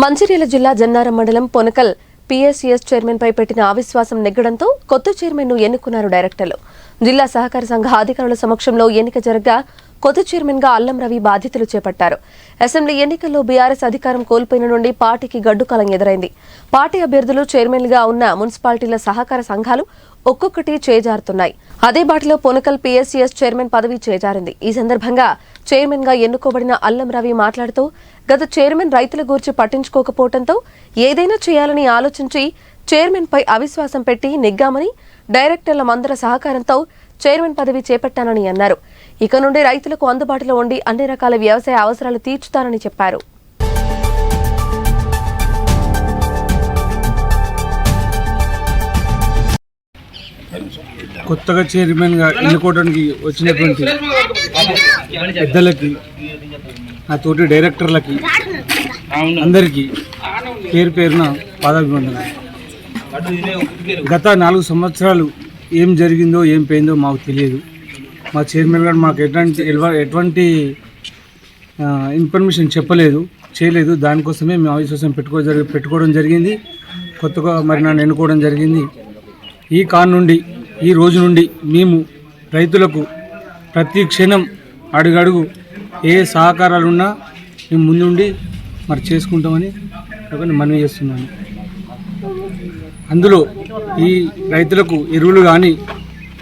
మంచిర్యాల జిల్లా జన్నారం మండలం Ponakal PSCS chairman పై పెట్టిన అవిశ్వాసం నెగ్గడంతో కొత్త చైర్మన్ను ఎన్నుకున్నారు డైరెక్టర్లు. జిల్లా సహకార సంఘ అధికారుల సమక్షంలో ఎన్నిక జరగ్గా కొత్త చైర్మన్గా అల్లం రవి బాధ్యతలు చేపట్టారు. అసెంబ్లీ ఎన్నికల్లో బీఆర్ఎస్ అధికారం కోల్పోయిన నుండి పార్టీకి గడ్డుకాలం ఎదురైంది. పార్టీ అభ్యర్థులు చైర్మన్లుగా ఉన్న మున్సిపాలిటీల సహకార సంఘాలు ఒక్కొక్కటి చేజారుతున్నాయి. అదే బాటలో పొనకల్ పీఎస్సీఎస్ చైర్మన్ పదవి చేజారింది. ఈ సందర్భంగా చైర్మన్గా ఎన్నుకోబడిన అల్లం రవి మాట్లాడుతూ గత చైర్మన్ రైతుల గురించి పట్టించుకోకపోవడంతో ఏదైనా చేయాలని ఆలోచించి చైర్మన్ పై అవిశ్వాసం పెట్టి నెగ్గామని డైరెక్టర్ల మందర సహకారంతో చైర్మన్ పదవి చేపట్టానని అన్నారు. ఇక నుండి రైతులకు అందుబాటులో ఉండి అన్ని రకాల వ్యవసాయ అవసరాలు తీర్చుతానని చెప్పారు. కొత్తగా చైర్మన్గా ఎన్నుకోవడానికి వచ్చినటువంటి పెద్దలకి నా తోటి డైరెక్టర్లకి అందరికీ పేరు పేరున పాదాభివందనాలు. గత నాలుగు సంవత్సరాలు ఏం జరిగిందో ఏం పోయిందో మాకు తెలియదు. మా చైర్మన్ గారు మాకు ఎటువంటి ఎటువంటి ఇన్ఫర్మేషన్ చెప్పలేదు చేయలేదు. దానికోసమే మేము అవిశ్వాసం పెట్టుకో జరిగి పెట్టుకోవడం జరిగింది. కొత్తగా మరి నన్ను ఎన్నుకోవడం జరిగింది. ఈ కాన్ నుండి ఈ రోజు నుండి మేము రైతులకు ప్రతి క్షణం అడుగడుగు ఏ సహకారాలున్నా మేము ముందుండి మరి చేసుకుంటామని ఒకరిని మనవి చేస్తున్నాను. అందులో ఈ రైతులకు ఎరువులు కానీ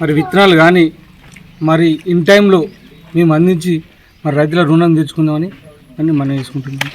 మరి విత్తనాలు కానీ మరి ఇన్ టైంలో మేము అందించి మరి రైతుల రుణం తెచ్చుకుందామని అని మనం వేసుకుంటున్నాం